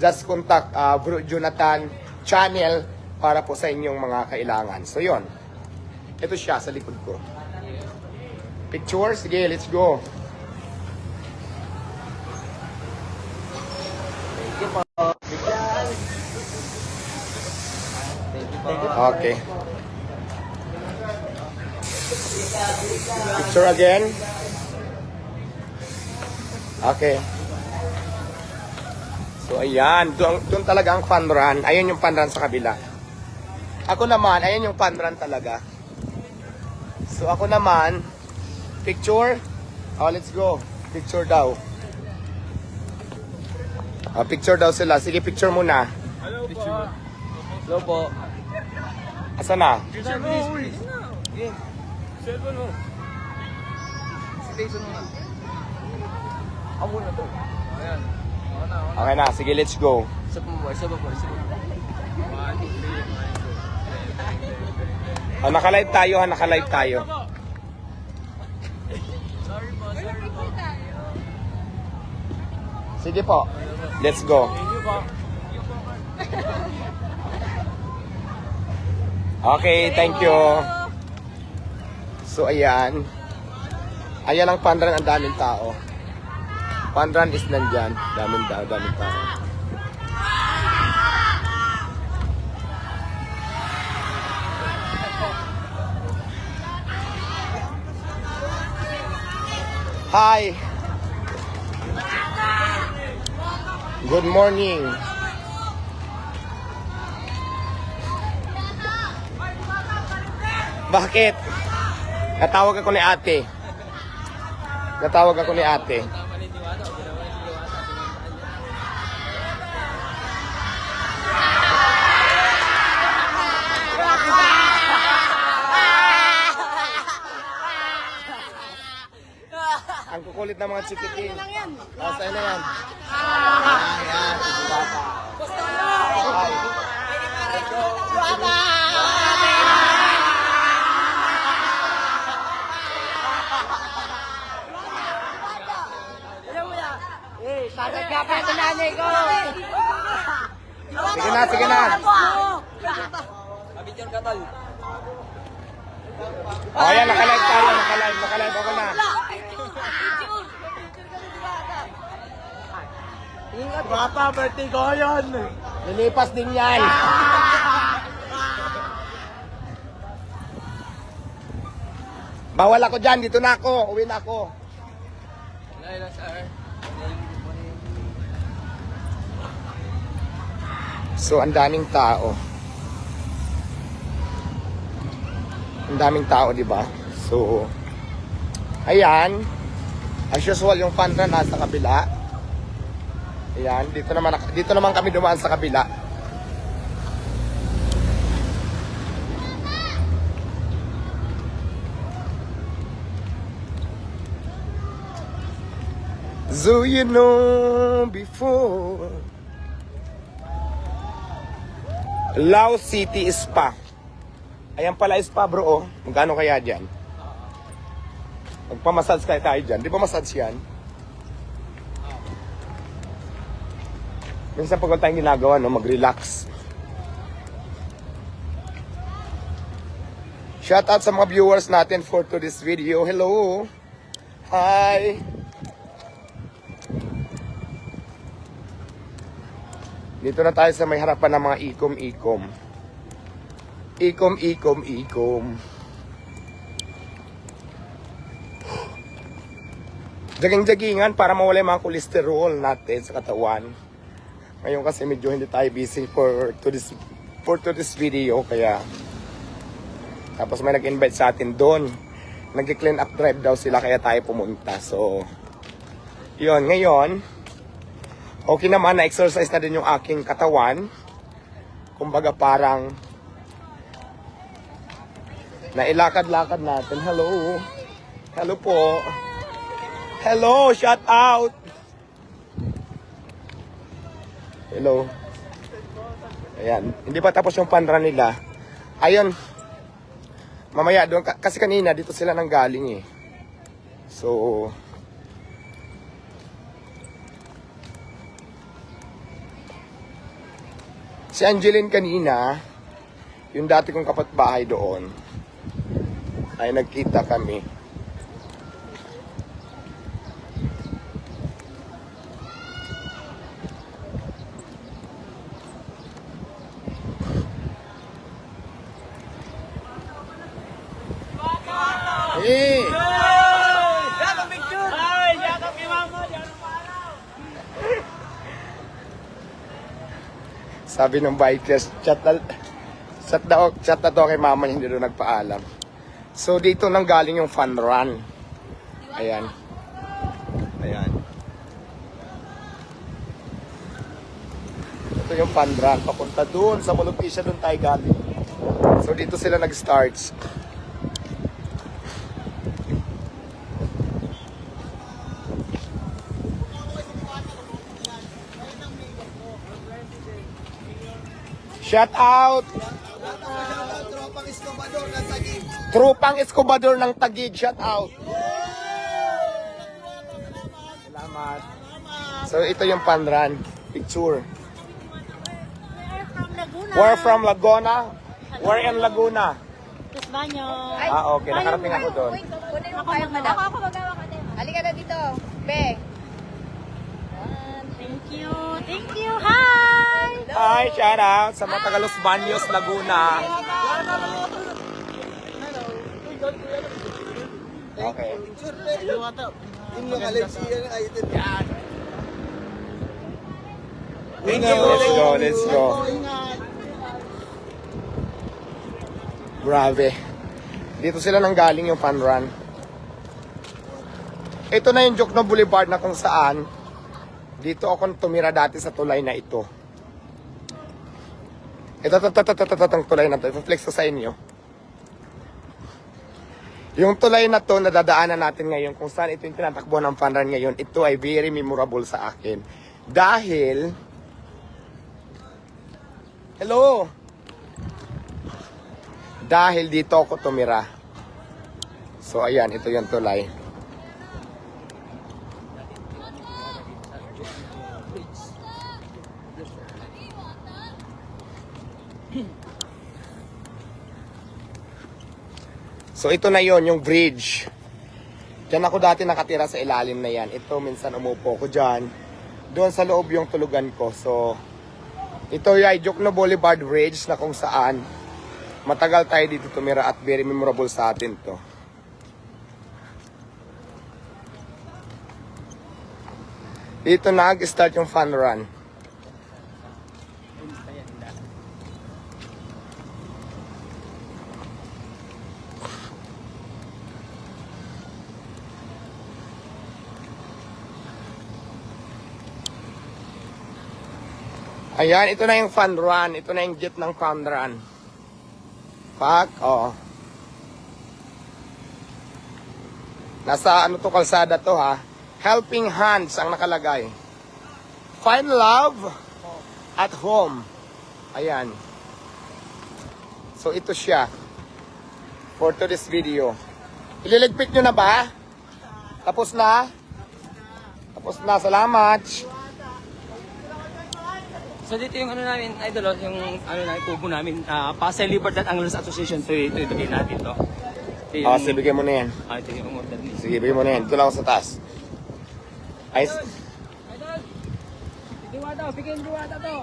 just contact uh, Bro Jonathan channel para po sa inyong mga kailangan. So yon. Ito siya sa likod ko. Picture? Sige, let's go. Okay. Picture again. Okay. So ayan, doon, doon talaga ang fun run. Ayun yung fun run sa kabila. Ako naman, ayun yung fun run talaga. So ako naman, picture. Oh, let's go. Picture daw. Ah, picture daw sila. Sige, picture muna. Hello po. Asa na? Sir, please, please. Game. Cellphone mo. Station mo na. Ako na to. Ayan. Okay na, sige, let's go. Po. One, two, three, Ah, naka-live tayo, ha, naka-live tayo. Sige po. Let's go. Okay, thank you. So, ayan. Ayan ang pandran, ang daming tao. Pandran is nandyan. Daming tao, daming tao. Hi! Good morning. Bakit? Natawag ako ni ate. Natawag ako ni ate. Tama ni Diwata, o ginawa ni Diwata. Pinuntaan niya. Kukulit ng mga chikiting. Ah, sa'yo na yan. Ayan, Bata. Sakit ka pa ito nanay ko. Sige na, sige na. Abidyan ka tol. Oh, ayan, nakalive tayo, nakalive, nakalive ako na. Papa, birthday ko yun. Lilipas din yan. Bawal ako dyan, dito na ako, uwi na ako. Laila, sir. So, ang daming tao. Ang daming tao, di ba? So, ayan. As usual, yung fun run nasa kabila. Ayan, dito naman, dito naman kami dumaan sa kabila. So you know before Lao City Spa. Ayan pala spa bro, oh. Magkano kaya dyan? Magpamassage kaya tayo dyan. Di ba massage yan? Minsan pag tayong ginagawa, no, mag-relax. Shout out sa mga viewers natin for to this video. Hello! Hi! Dito na tayo sa may harapan ng mga ikom-ikom. Ikom-ikom-ikom. Jaging-jagingan para mawala yung mga kolesterol natin sa katawan. Ngayon kasi medyo hindi tayo busy for to this for to this video kaya tapos may nag-invite sa atin doon. Nag-clean up drive daw sila kaya tayo pumunta. So, yun, ngayon, okay naman, na-exercise na din yung aking katawan. Kumbaga parang nailakad-lakad natin. Hello. Hello po. Hello, shout out. Hello. Ayan, hindi pa tapos yung panra nila. Ayun. Mamaya doon ka- kasi kanina dito sila nang galing eh. So, Si Angeline kanina, yung dati kong kapatbahay doon, ay nagkita kami. Eh! Sabi ng bikers, chat chat na, chat na to kay mama niya, hindi doon nagpaalam. So dito nang galing yung fun run. Ayan. Ayan. Ito yung fun run. Papunta doon sa Molupisa doon tayo galing. So dito sila nag-starts. Shout out! Tropang Escobar ng Taguig. Trupang Escobador ng Tagig, shout out. Salamat. So ito yung panran, picture. We're from Laguna. We're in Laguna. Baños. Ah, okay. Nakarating ako doon. Kunin mo kayo, madam. Ako, ako, magawa ka din. Halika na dito. Be. Thank you. Thank you. Hi! Hi, shout out sa mga taga Los Baños, Laguna. Okay. Item. Yan. Let's go, let's go. Grabe. Dito sila nang galing yung fun run. Ito na yung Jokno Boulevard na kung saan dito ako tumira dati sa tulay na ito. Ito, ito, ito, ito, ito, ito, itong tulay na to. I-flex ko sa inyo. Yung tulay na to, nadadaanan natin ngayon kung saan ito yung tinatakbo ng fun run ngayon. Ito ay very memorable sa akin. Dahil, hello, dahil dito ako tumira. So ayan, ito yung tulay. So ito na yon yung bridge. Diyan ako dati nakatira sa ilalim na yan. Ito minsan umupo ko dyan. Doon sa loob yung tulugan ko. So ito yung Jokno Boulevard Bridge na kung saan matagal tayo dito tumira at very memorable sa atin to. Dito nag-start yung fun run. Ayan, ito na yung fun run. Ito na yung jet ng fun run. Pak, oo. Nasa ano to kalsada to ha. Helping hands ang nakalagay. Find love at home. Ayan. So ito siya. For today's video. Ililigpit nyo na ba? Tapos na? Tapos na. Salamat. So dito yung ano namin, idol, oh, yung ano namin, kubo namin, uh, Pasay Libertad Anglers Association, so ito ibigay natin to. Ito yung, Oh, sige, bigyan mo na yan. Ah, ito yung order ni. Sige, bigyan mo na yan. Dito lang ako sa taas. Ay, Idol! Diwata, bigyan diwata to.